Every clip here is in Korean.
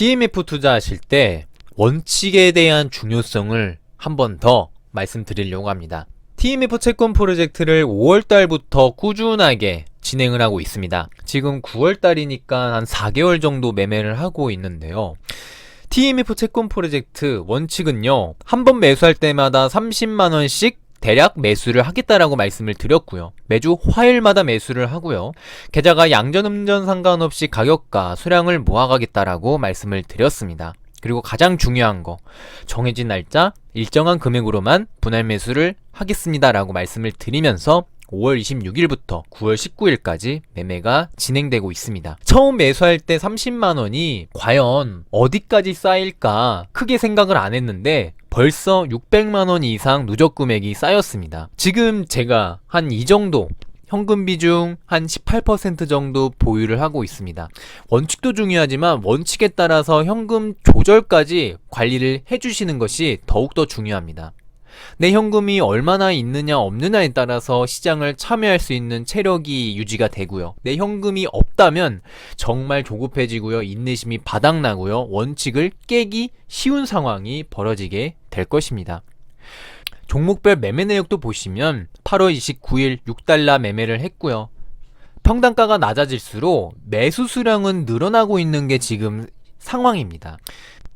TMF 투자하실 때 원칙에 대한 중요성을 한 번 더 말씀드리려고 합니다. TMF 채권 프로젝트를 5월달부터 꾸준하게 진행을 하고 있습니다. 지금 9월달이니까 한 4개월 정도 매매를 하고 있는데요. TMF 채권 프로젝트 원칙은요, 한 번 매수할 때마다 30만원씩 대략 매수를 하겠다라고 말씀을 드렸고요. 매주 화요일마다 매수를 하고요. 계좌가 양전 음전 상관없이 가격과 수량을 모아가겠다라고 말씀을 드렸습니다. 그리고 가장 중요한 거 정해진 날짜 일정한 금액으로만 분할 매수를 하겠습니다라고 말씀을 드리면서 5월 26일부터 9월 19일까지 매매가 진행되고 있습니다. 처음 매수할 때 30만 원이 과연 어디까지 쌓일까 크게 생각을 안 했는데 벌써 600만 원 이상 누적 금액이 쌓였습니다. 지금 제가 한 이 정도 현금 비중 한 18% 정도 보유를 하고 있습니다. 원칙도 중요하지만 원칙에 따라서 현금 조절까지 관리를 해주시는 것이 더욱더 중요합니다. 내 현금이 얼마나 있느냐 없느냐에 따라서 시장을 참여할 수 있는 체력이 유지가 되고요. 내 현금이 없다면 정말 조급해지고요. 인내심이 바닥나고요. 원칙을 깨기 쉬운 상황이 벌어지게 될 것입니다. 종목별 매매 내역도 보시면 8월 29일 6달러 매매를 했고요. 평단가가 낮아질수록 매수 수량은 늘어나고 있는 게 지금 상황입니다.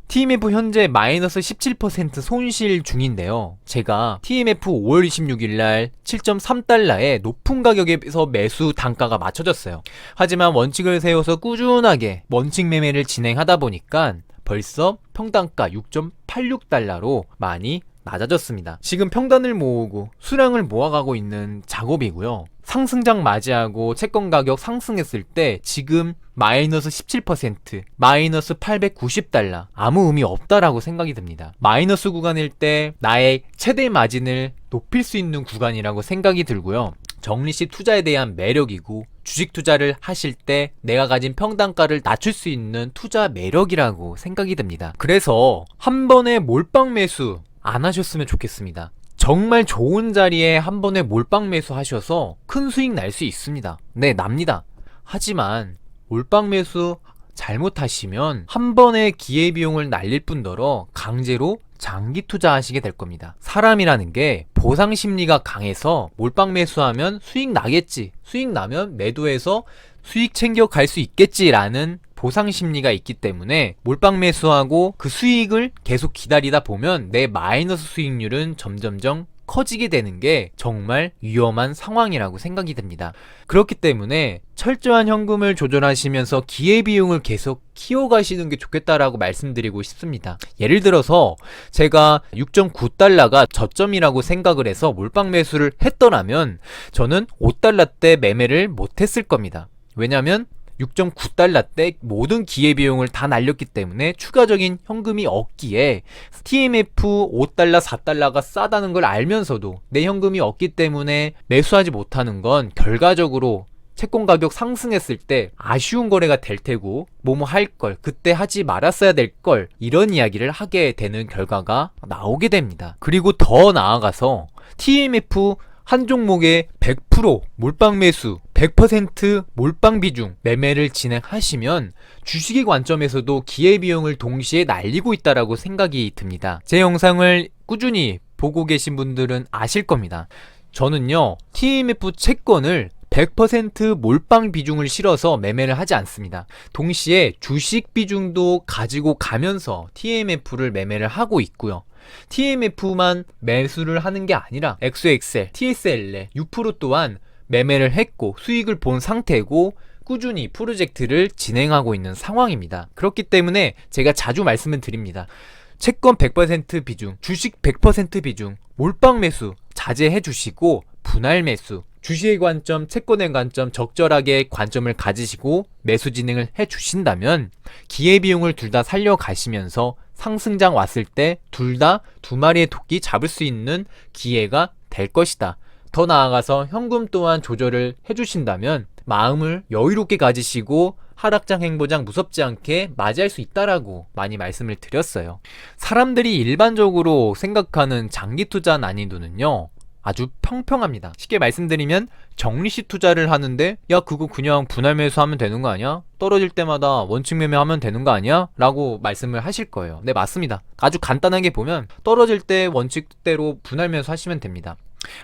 TMF 현재 마이너스 17% 손실 중인데요. 제가 TMF 5월 26일 날 7.3달러에 높은 가격에서 매수 단가가 맞춰졌어요. 하지만 원칙을 세워서 꾸준하게 원칙 매매를 진행하다 보니까 벌써 평단가 6.86달러로 많이 낮아졌습니다. 지금 평단을 모으고 수량을 모아가고 있는 작업이고요. 상승장 맞이하고 채권 가격 상승했을 때 지금 마이너스 17% 마이너스 890달러 아무 의미 없다라고 생각이 듭니다. 마이너스 구간일 때 나의 최대 마진을 높일 수 있는 구간이라고 생각이 들고요. 정리식 투자에 대한 매력이고 주식 투자를 하실 때 내가 가진 평단가를 낮출 수 있는 투자 매력이라고 생각이 듭니다. 그래서 한 번에 몰빵 매수 안 하셨으면 좋겠습니다. 정말 좋은 자리에 한 번에 몰빵 매수 하셔서 큰 수익 날 수 있습니다. 네, 납니다. 하지만 몰빵 매수 잘못하시면 한 번에 기회비용을 날릴 뿐더러 강제로 장기 투자하시게 될 겁니다. 사람이라는 게 보상 심리가 강해서 몰빵 매수하면 수익 나겠지. 수익 나면 매도해서 수익 챙겨 갈 수 있겠지라는 보상 심리가 있기 때문에 몰빵 매수하고 그 수익을 계속 기다리다 보면 내 마이너스 수익률은 점점점 커지게 되는 게 정말 위험한 상황이라고 생각이 듭니다. 그렇기 때문에 철저한 현금을 조절하시면서 기회비용을 계속 키워가시는 게 좋겠다라고 말씀드리고 싶습니다. 예를 들어서 제가 6.9달러가 저점이라고 생각을 해서 몰빵 매수를 했더라면 저는 5달러 때 매매를 못했을 겁니다. 왜냐하면 6.9달러 때 모든 기회비용을 다 날렸기 때문에 추가적인 현금이 없기에 TMF 5달러, 4달러가 싸다는 걸 알면서도 내 현금이 없기 때문에 매수하지 못하는 건 결과적으로 채권 가격 상승했을 때 아쉬운 거래가 될 테고 뭐뭐 할 걸 그때 하지 말았어야 될 걸 이런 이야기를 하게 되는 결과가 나오게 됩니다. 그리고 더 나아가서 TMF 한 종목에 100% 몰빵 매수, 100% 몰빵 비중 매매를 진행하시면 주식의 관점에서도 기회비용을 동시에 날리고 있다라고 생각이 듭니다. 제 영상을 꾸준히 보고 계신 분들은 아실 겁니다. 저는요, TMF 채권을 100% 몰빵 비중을 실어서 매매를 하지 않습니다. 동시에 주식 비중도 가지고 가면서 TMF를 매매를 하고 있고요. TMF만 매수를 하는 게 아니라 XXL, TSL에 6% 또한 매매를 했고 수익을 본 상태고 꾸준히 프로젝트를 진행하고 있는 상황입니다. 그렇기 때문에 제가 자주 말씀을 드립니다. 채권 100% 비중, 주식 100% 비중, 몰빵 매수 자제해 주시고 분할 매수, 주식의 관점, 채권의 관점 적절하게 관점을 가지시고 매수 진행을 해 주신다면 기회 비용을 둘 다 살려 가시면서 상승장 왔을 때 둘 다 두 마리의 토끼 잡을 수 있는 기회가 될 것이다. 더 나아가서 현금 또한 조절을 해 주신다면 마음을 여유롭게 가지시고 하락장 행보장 무섭지 않게 맞이할 수 있다라고 많이 말씀을 드렸어요. 사람들이 일반적으로 생각하는 장기 투자 난이도는요. 아주 평평합니다. 쉽게 말씀드리면 정리시 투자를 하는데 야 그거 그냥 분할 매수하면 되는 거 아니야? 떨어질 때마다 원칙 매매하면 되는 거 아니야? 라고 말씀을 하실 거예요. 네 맞습니다. 아주 간단하게 보면 떨어질 때 원칙대로 분할 매수하시면 됩니다.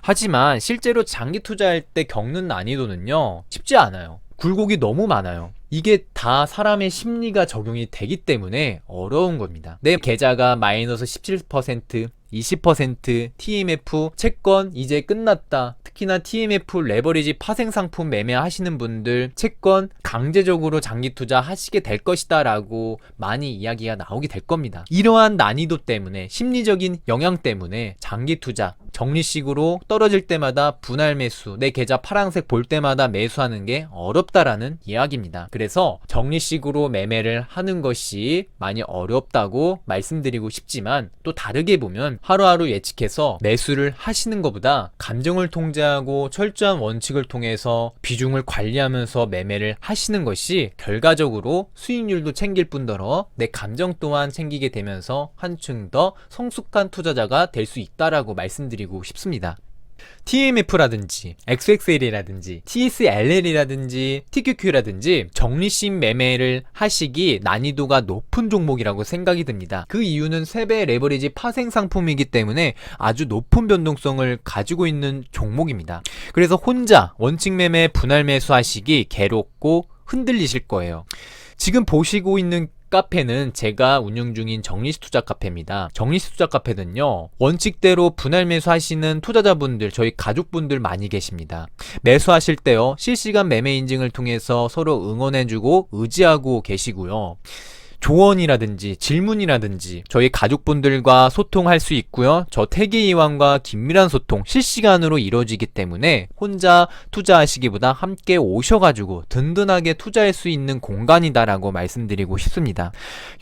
하지만 실제로 장기 투자할 때 겪는 난이도는요 쉽지 않아요. 굴곡이 너무 많아요. 이게 다 사람의 심리가 적용이 되기 때문에 어려운 겁니다. 내 계좌가 마이너스 17%, 20% TMF 채권 이제 끝났다. 특히나 TMF 레버리지 파생 상품 매매하시는 분들 채권 강제적으로 장기 투자 하시게 될 것이다라고 많이 이야기가 나오게 될 겁니다. 이러한 난이도 때문에 심리적인 영향 때문에 장기 투자 정리식으로 떨어질 때마다 분할 매수 내 계좌 파란색 볼 때마다 매수하는 게 어렵다라는 이야기입니다. 그래서 정리식으로 매매를 하는 것이 많이 어렵다고 말씀드리고 싶지만 또 다르게 보면 하루하루 예측해서 매수를 하시는 것보다 감정을 통제하고 철저한 원칙을 통해서 비중을 관리하면서 매매를 하시는 것이 결과적으로 수익률도 챙길 뿐더러 내 감정 또한 챙기게 되면서 한층 더 성숙한 투자자가 될 수 있다라고 말씀드리고 싶습니다. TMF라든지 XXL이라든지 TSLL이라든지 TQQ라든지 정리식 매매를 하시기 난이도가 높은 종목이라고 생각이 듭니다. 그 이유는 세배 레버리지 파생 상품이기 때문에 아주 높은 변동성을 가지고 있는 종목입니다. 그래서 혼자 원칙 매매 분할 매수 하시기 괴롭고 흔들리실 거예요. 지금 보시고 있는 카페는 제가 운영 중인 정리식 투자 카페입니다. 정리식 투자 카페는요, 원칙대로 분할 매수하시는 투자자분들, 저희 가족분들 많이 계십니다. 매수하실 때요, 실시간 매매 인증을 통해서 서로 응원해주고 의지하고 계시고요. 조언이라든지 질문이라든지 저희 가족분들과 소통할 수 있고요. 저 태기이왕과 긴밀한 소통 실시간으로 이루어지기 때문에 혼자 투자하시기보다 함께 오셔가지고 든든하게 투자할 수 있는 공간이다라고 말씀드리고 싶습니다.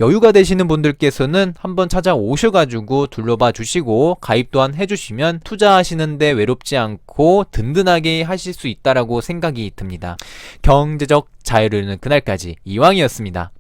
여유가 되시는 분들께서는 한번 찾아오셔가지고 둘러봐 주시고 가입 또한 해주시면 투자하시는데 외롭지 않고 든든하게 하실 수 있다라고 생각이 듭니다. 경제적 자유를 이루는 그날까지 이왕이었습니다.